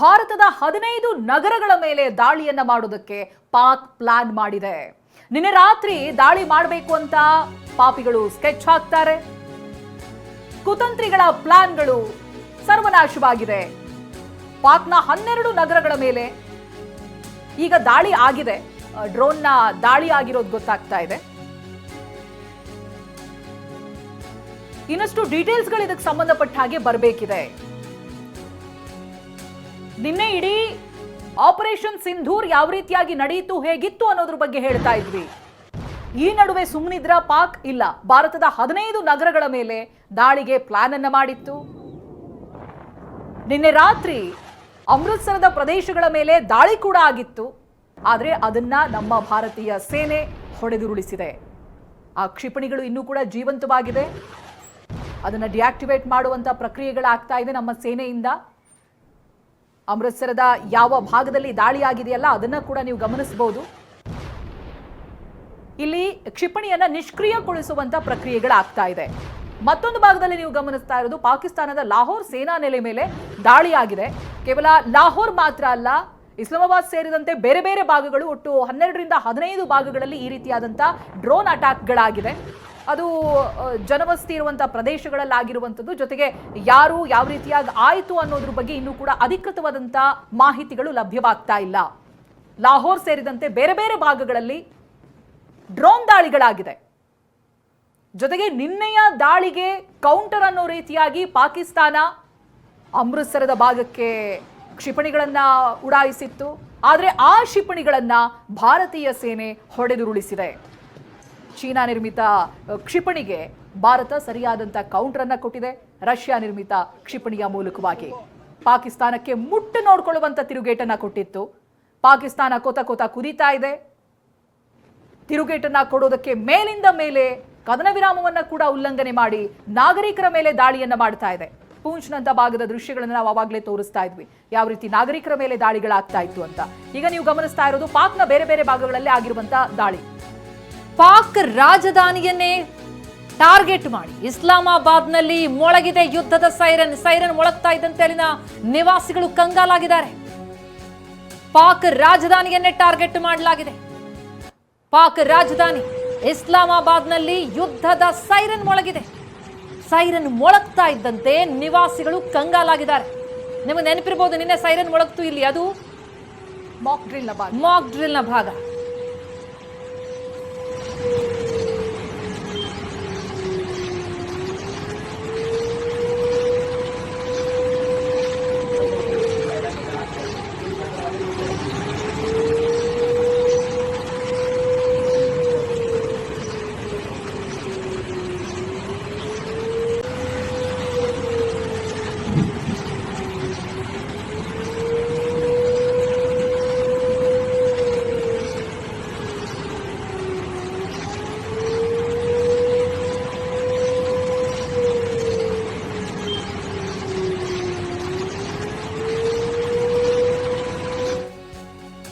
ಭಾರತದ ಹದಿನೈದು ನಗರಗಳ ಮೇಲೆ ದಾಳಿಯನ್ನ ಮಾಡೋದಕ್ಕೆ ಪಾಕ್ ಪ್ಲಾನ್ ಮಾಡಿದೆ. ನಿನ್ನೆ ರಾತ್ರಿ ದಾಳಿ ಮಾಡಬೇಕು ಅಂತ ಪಾಪಿಗಳು ಸ್ಕೆಚ್ ಹಾಕ್ತಾರೆ. ಕುತಂತ್ರಿಗಳ ಪ್ಲಾನ್ಗಳು ಸರ್ವನಾಶವಾಗಿದೆ. ಪಾಕ್ನ ಹನ್ನೆರಡು ನಗರಗಳ ಮೇಲೆ ಈಗ ದಾಳಿ ಆಗಿದೆ. ಡ್ರೋನ್ನ ದಾಳಿ ಆಗಿರೋದು ಗೊತ್ತಾಗ್ತಾ ಇದೆ. ಇನ್ನಷ್ಟು ಡೀಟೇಲ್ಸ್ಗಳು ಇದಕ್ಕೆ ಸಂಬಂಧಪಟ್ಟ ಹಾಗೆ ಬರಬೇಕಿದೆ. ನಿನ್ನೆ ಇಡೀ ಆಪರೇಷನ್ ಸಿಂಧೂರ್ ಯಾವ ರೀತಿಯಾಗಿ ನಡೆಯಿತು, ಹೇಗಿತ್ತು ಅನ್ನೋದ್ರ ಬಗ್ಗೆ ಹೇಳ್ತಾ ಇದ್ವಿ. ಈ ನಡುವೆ ಸುಮ್ಮನಿದ್ರ ಪಾಕ್? ಇಲ್ಲ. ಭಾರತದ ಹದಿನೈದು ನಗರಗಳ ಮೇಲೆ ದಾಳಿಗೆ ಪ್ಲಾನ್ ಅನ್ನ ಮಾಡಿತ್ತು. ನಿನ್ನೆ ರಾತ್ರಿ ಅಮೃತ್ಸರದ ಪ್ರದೇಶಗಳ ಮೇಲೆ ದಾಳಿ ಕೂಡ ಆಗಿತ್ತು. ಆದರೆ ಅದನ್ನ ನಮ್ಮ ಭಾರತೀಯ ಸೇನೆ ಹೊಡೆದುರುಳಿಸಿದೆ. ಆ ಕ್ಷಿಪಣಿಗಳು ಇನ್ನೂ ಕೂಡ ಜೀವಂತವಾಗಿದೆ. ಅದನ್ನು ಡಿಯಾಕ್ಟಿವೇಟ್ ಮಾಡುವಂಥ ಪ್ರಕ್ರಿಯೆಗಳಾಗ್ತಾ ಇದೆ ನಮ್ಮ ಸೇನೆಯಿಂದ. ಅಮೃತ್ಸರದ ಯಾವ ಭಾಗದಲ್ಲಿ ದಾಳಿಯಾಗಿದೆಯಲ್ಲ, ಅದನ್ನ ಕೂಡ ನೀವು ಗಮನಿಸಬಹುದು. ಇಲ್ಲಿ ಕ್ಷಿಪಣಿಯನ್ನ ನಿಷ್ಕ್ರಿಯಗೊಳಿಸುವಂತ ಪ್ರಕ್ರಿಯೆಗಳಾಗ್ತಾ ಇದೆ. ಮತ್ತೊಂದು ಭಾಗದಲ್ಲಿ ನೀವು ಗಮನಿಸ್ತಾ ಇರೋದು ಪಾಕಿಸ್ತಾನದ ಲಾಹೋರ್ ಸೇನಾ ನೆಲೆ ಮೇಲೆ ದಾಳಿಯಾಗಿದೆ. ಕೇವಲ ಲಾಹೋರ್ ಮಾತ್ರ ಅಲ್ಲ, ಇಸ್ಲಾಮಾಬಾದ್ ಸೇರಿದಂತೆ ಬೇರೆ ಬೇರೆ ಭಾಗಗಳು ಒಟ್ಟು ಹನ್ನೆರಡರಿಂದ ಹದಿನೈದು ಭಾಗಗಳಲ್ಲಿ ಈ ರೀತಿಯಾದಂಥ ಡ್ರೋನ್ ಅಟ್ಯಾಕ್ಗಳಾಗಿದೆ ಅದು ಜನವಸ್ತಿ ಇರುವಂತಹ ಪ್ರದೇಶಗಳಲ್ಲಾಗಿರುವಂಥದ್ದು. ಜೊತೆಗೆ ಯಾರು ಯಾವ ರೀತಿಯಾಗಿ ಆಯಿತು ಅನ್ನೋದ್ರ ಬಗ್ಗೆ ಇನ್ನೂ ಕೂಡ ಅಧಿಕೃತವಾದಂಥ ಮಾಹಿತಿಗಳು ಲಭ್ಯವಾಗ್ತಾ ಇಲ್ಲ. ಲಾಹೋರ್ ಸೇರಿದಂತೆ ಬೇರೆ ಬೇರೆ ಭಾಗಗಳಲ್ಲಿ ಡ್ರೋನ್ ದಾಳಿಗಳಾಗಿದೆ. ಜೊತೆಗೆ ನಿನ್ನೆಯ ದಾಳಿಗೆ ಕೌಂಟರ್ ಅನ್ನೋ ರೀತಿಯಾಗಿ ಪಾಕಿಸ್ತಾನ ಅಮೃತ್ಸರದ ಭಾಗಕ್ಕೆ ಕ್ಷಿಪಣಿಗಳನ್ನ ಉಡಾಯಿಸಿತ್ತು. ಆದರೆ ಆ ಕ್ಷಿಪಣಿಗಳನ್ನ ಭಾರತೀಯ ಸೇನೆ ಹೊಡೆದುರುಳಿಸಿದೆ. ಚೀನಾ ನಿರ್ಮಿತ ಕ್ಷಿಪಣಿಗೆ ಭಾರತ ಸರಿಯಾದಂಥ ಕೌಂಟರ್ ಅನ್ನ ಕೊಟ್ಟಿದೆ. ರಷ್ಯಾ ನಿರ್ಮಿತ ಕ್ಷಿಪಣಿಯ ಮೂಲಕವಾಗಿ. ಪಾಕಿಸ್ತಾನಕ್ಕೆ ಮುಟ್ಟು ನೋಡ್ಕೊಳ್ಳುವಂತ ತಿರುಗೇಟನ್ನು ಕೊಟ್ಟಿತ್ತು. ಪಾಕಿಸ್ತಾನ ಕೋತ ಕೋತ ಕುದೀತಾ ಇದೆ. ತಿರುಗೇಟನ್ನು ಕೊಡೋದಕ್ಕೆ ಮೇಲಿಂದ ಮೇಲೆ ಕದನ ವಿರಾಮವನ್ನು ಕೂಡ ಉಲ್ಲಂಘನೆ ಮಾಡಿ ನಾಗರಿಕರ ಮೇಲೆ ದಾಳಿಯನ್ನ ಮಾಡ್ತಾ ಇದೆ. ಪೂಂಚ್ನಂತ ಭಾಗದ ದೃಶ್ಯಗಳನ್ನು ನಾವು ಆವಾಗಲೇ ತೋರಿಸ್ತಾ ಇದ್ವಿ. ಯಾವ ರೀತಿ ನಾಗರಿಕರ ಮೇಲೆ ದಾಳಿಗಳಾಗ್ತಾ ಇತ್ತು ಅಂತ. ಈಗ ನೀವು ಗಮನಿಸ್ತಾ ಇರೋದು ಪಾಕ್ನ ಬೇರೆ ಬೇರೆ ಭಾಗಗಳಲ್ಲಿ ಆಗಿರುವಂತ ದಾಳಿ. ಪಾಕ್ ರಾಜಧಾನಿಯನ್ನೇ ಟಾರ್ಗೆಟ್ ಮಾಡಿ. ಇಸ್ಲಾಮಾಬಾದ್ನಲ್ಲಿ ಮೊಳಗಿದೆ ಯುದ್ಧದ ಸೈರನ್. ಸೈರನ್ ಮೊಳಗ್ತಾ ಇದ್ದಂತೆ ಅಲ್ಲಿನ ನಿವಾಸಿಗಳು ಕಂಗಾಲಾಗಿದ್ದಾರೆ. ಪಾಕ್ ರಾಜಧಾನಿಯನ್ನೇ ಟಾರ್ಗೆಟ್ ಮಾಡಲಾಗಿದೆ. ಪಾಕ್ ರಾಜಧಾನಿ ಇಸ್ಲಾಮಾಬಾದ್ನಲ್ಲಿ ಯುದ್ಧದ ಸೈರನ್ ಮೊಳಗಿದೆ. ಸೈರನ್ ಮೊಳಗ್ತಾ ಇದ್ದಂತೆ ನಿವಾಸಿಗಳು ಕಂಗಾಲಾಗಿದ್ದಾರೆ. ನಿಮಗೆ ನೆನಪಿರ್ಬೋದು ನಿನ್ನೆ ಸೈರನ್ ಮೊಳಗ್ತು ಇಲ್ಲಿ. ಅದು ಮಾಕ್ ಡ್ರಿಲ್ನ ಭಾಗ. ಮಾಕ್ ಡ್ರಿಲ್ನ ಭಾಗ.